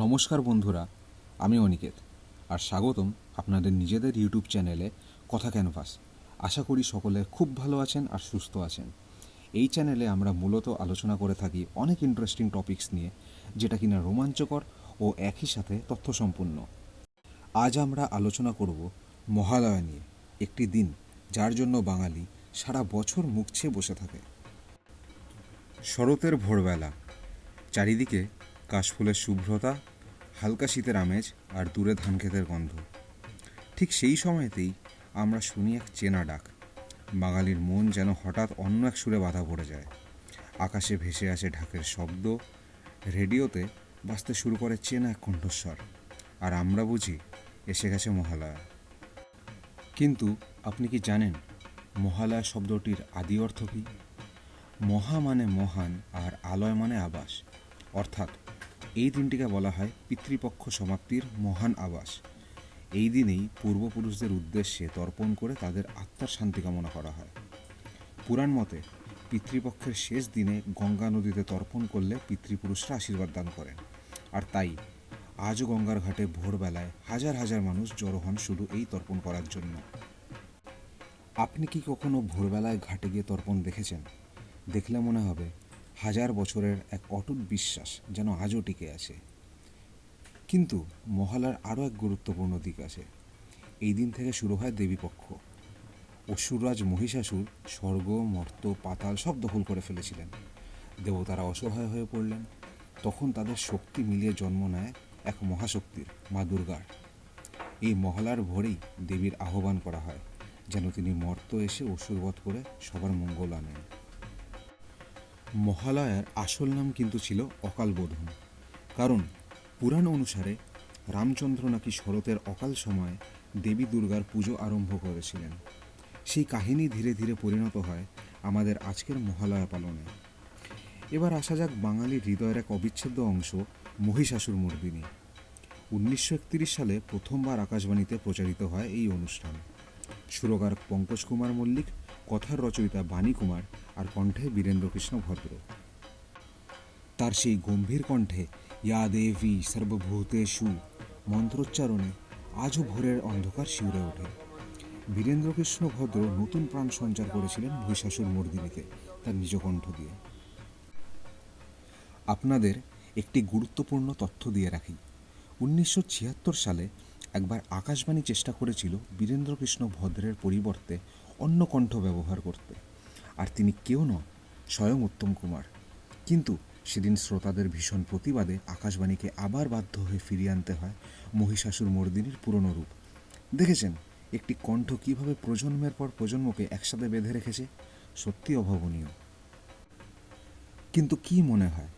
নমস্কার বন্ধুরা, আমি অনিকেত। আর স্বাগতম আপনাদের নিজেদের ইউটিউব চ্যানেলে কথা ক্যানভাস। আশা করি সকলে খুব ভালো আছেন আর সুস্থ আছেন। এই চ্যানেলে আমরা মূলত আলোচনা করে থাকি অনেক ইন্টারেস্টিং টপিকস নিয়ে, যেটা কিনা রোমাঞ্চকর ও একই সাথে তথ্যসম্পূর্ণ আজ আমরা আলোচনা করব মহালয়া নিয়ে, একটি দিন যার জন্য বাঙালি সারা বছর মুখ ছেয়ে বসে থাকে। শরতের ভোরবেলা, চারিদিকে কাশফুলের শুভ্রতা, হালকা শীতের আমেজ আর দূরে ধান ক্ষেতের গন্ধ। ঠিক সেই সময়তেই আমরা শুনি এক চেনা ডাক। বাঙালির মন যেন হঠাৎ অন্য এক সুরে বাধা পড়ে যায়। আকাশে ভেসে আসে ঢাকের শব্দ, রেডিওতে বাঁচতে শুরু করে চেনা এক কণ্ঠস্বর। আর আমরা বুঝি, এসে গেছে মহালয়া। কিন্তু আপনি কি জানেন, মহালয়া শব্দটির আদি অর্থ কী? মহা মানে মহান আর আলয় মানে আবাস। অর্থাৎ এই দিনটিকে বলা হয় পিতৃপক্ষ সমাপ্তির মহান আবাস। এই দিনেই পূর্বপুরুষদের উদ্দেশ্যে তর্পণ করে তাদের আত্মার শান্তি কামনা করা হয়। পুরাণ মতে পিতৃপক্ষের শেষ দিনে গঙ্গা নদীতে তর্পণ করলে পিতৃপুরুষরা আশীর্বাদ দান করেন। আর তাই আজও গঙ্গার ঘাটে ভোরবেলায় হাজার হাজার মানুষ জড়ো হন শুধু এই তর্পণ করার জন্য। আপনি কি কখনো ভোরবেলায় ঘাটে গিয়ে তর্পণ দেখেছেন? দেখলে মনে হবে হাজার বছরের এক অটুট বিশ্বাস যেন আজও টিকে আছে। কিন্তু মহালার আরও এক গুরুত্বপূর্ণ দিক আছে। এই দিন থেকে শুরু হয় দেবীপক্ষ। অসুররাজ মহিষাসুর, স্বর্গ, মর্ত, পাতাল সব দখল করে ফেলেছিলেন। দেবতারা অসহায় হয়ে পড়লেন। তখন তাদের শক্তি মিলিয়ে জন্ম নেয় এক মহাশক্তির, মা দুর্গার। এই মহলার ভোরেই দেবীর আহ্বান করা হয়, যেন তিনি মর্ত এসে অসুরবধ করে সবার মঙ্গল আনেন। মহালয়ার আসল নাম কিন্তু ছিল অকালবোধন কারণ পুরাণ অনুসারে রামচন্দ্র নাকি শরতের অকাল সময়ে দেবী দুর্গার পুজো আরম্ভ করেছিলেন। সেই কাহিনী ধীরে ধীরে পরিণত হয় আমাদের আজকের মহালয়া পালনে। এবার আসা যাক বাঙালির হৃদয়ের এক অবিচ্ছেদ্য অংশ, মহিষাসুর মর্দিনী। উনিশশো একত্রিশ সালে প্রথমবার আকাশবাণীতে প্রচারিত হয় এই অনুষ্ঠান। সুরকার পঙ্কজ কুমার মল্লিক, কথার রচয়িতা বাণী কুমার আর কণ্ঠে বীরেন্দ্রকৃষ্ণ ভদ্র। তার সেই গম্ভীর কণ্ঠে, ইয়া দেবী সর্বভূতেষু মন্ত্রোচ্চারণে আজও ভোরের অন্ধকার শিউরে ওঠে। বীরেন্দ্রকৃষ্ণ ভদ্র নতুন প্রাণ সঞ্চার করেছিলেন মহিষাসুর মর্দিনীতে তার নিজ কণ্ঠ দিয়ে। আপনাদের একটি গুরুত্বপূর্ণ তথ্য দিয়ে রাখি। উনিশশো ছিয়াত্তর সালে একবার আকাশবাণী চেষ্টা করেছিল বীরেন্দ্রকৃষ্ণ ভদ্রের পরিবর্তে অন্য কণ্ঠ ব্যবহার করতে। আর তিনি কেউ নন, স্বয়ং উত্তম কুমার। কিন্তু সেদিন শ্রোতাদের ভীষণ প্রতিবাদে আকাশবাণীকে আবার বাধ্য হয়ে ফিরিয়ে আনতে হয় মহিষাসুর মর্দিনীর পুরনো রূপ। দেখেছেন, একটি কণ্ঠ কীভাবে প্রজন্মের পর প্রজন্মকে একসাথে বেঁধে রেখেছে? সত্যি অভাবনীয়। কিন্তু কি মনে হয়,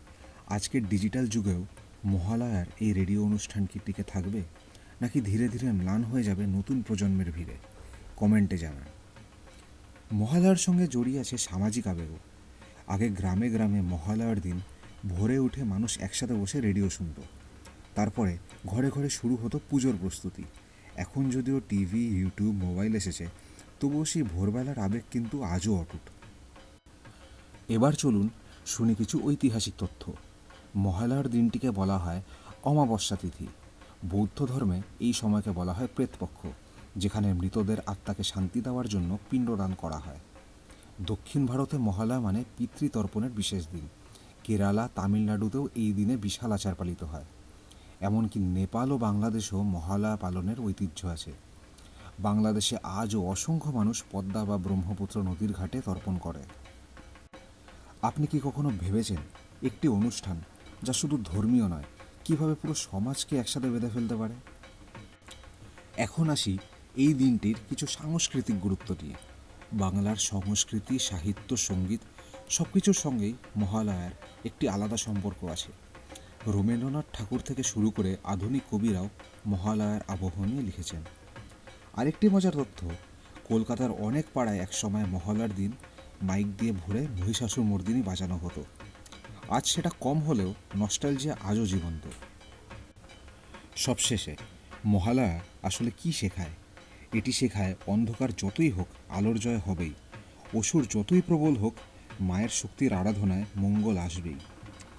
আজকের ডিজিটাল যুগেও মহালয়ার এই রেডিও অনুষ্ঠান কি টিকে থাকবে? নাকি ধীরে ধীরে ম্লান হয়ে যাবে নতুন প্রজন্মের ভিড়ে? কমেন্টে জানান। মহালয়ার সঙ্গে জড়িয়ে আছে সামাজিক আবেগও আগে গ্রামে গ্রামে মহালয়ার দিন ভোরে উঠে মানুষ একসাথে বসে রেডিও শুনত। তারপরে ঘরে ঘরে শুরু হতো পুজোর প্রস্তুতি। এখন যদিও টিভি, ইউটিউব, মোবাইল এসেছে, তবুও সেই ভোরবেলার আবেগ কিন্তু আজও অটুট। এবার চলুন শুনি কিছু ঐতিহাসিক তথ্য। মহালয়ার দিনটিকে বলা হয় অমাবস্যা তিথি। বৌদ্ধ ধর্মে এই সময়কে বলা হয় প্রেতপক্ষ, যেখানে মৃতদের আত্মাকে শান্তি দেওয়ার জন্য পিণ্ডদান করা হয়। দক্ষিণ ভারতে মহালয়া মানে পিতৃতর্পণের বিশেষ দিন। কেরালা, তামিলনাড়ুতেও এই দিনে বিশাল আচার পালিত হয়। এমনকি নেপাল ও বাংলাদেশেও মহালয়া পালনের ঐতিহ্য আছে। বাংলাদেশে আজও অসংখ্য মানুষ পদ্মা বা ব্রহ্মপুত্র নদীর ঘাটে তর্পণ করে। আপনি কি কখনো ভেবেছেন, একটি অনুষ্ঠান যা শুধু ধর্মীয় নয় কীভাবে পুরো সমাজকে একসাথে বেঁধে ফেলতে পারে? এখন আসি এই দিনটির কিছু সাংস্কৃতিক গুরুত্ব নিয়ে। বাংলার সংস্কৃতি, সাহিত্য, সংগীত সব কিছুর সঙ্গেই মহালয়ার একটি আলাদা সম্পর্ক আছে। রবীন্দ্রনাথ ঠাকুর থেকে শুরু করে আধুনিক কবিরাও মহালয়ার আবহ নিয়ে লিখেছেন। আরেকটি মজার তথ্য, কলকাতার অনেক পাড়ায় একসময় মহালয়ার দিন মাইক দিয়ে ভরে মহিষাসুর মর্দিনী বাজানো হতো। আজ সেটা কম হলেও নস্টালজিয়া আজও জীবন্ত। সবশেষে, মহালয়া আসলে কি শেখায়? এটি শেখায় অন্ধকার যতই হোক, আলোর জয় হবেই। অসুর যতই প্রবল হোক, মায়ের শক্তির আরাধনায় মঙ্গল আসবেই।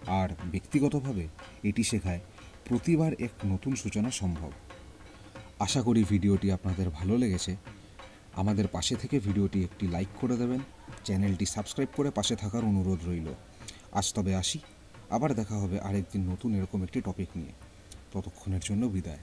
আর ব্যক্তিগতভাবে এটি শেখায় প্রতিবার এক নতুন সূচনা সম্ভব। আশা করি ভিডিওটি আপনাদের ভালো লেগেছে। আমাদের পাশে থেকে ভিডিওটি একটি লাইক করে দেবেন। চ্যানেলটি সাবস্ক্রাইব করে পাশে থাকার অনুরোধ রইল। আজ তবে আসি। আবার দেখা হবে আরেকদিন নতুন এরকম একটি টপিক নিয়ে। ততক্ষণের জন্য বিদায়।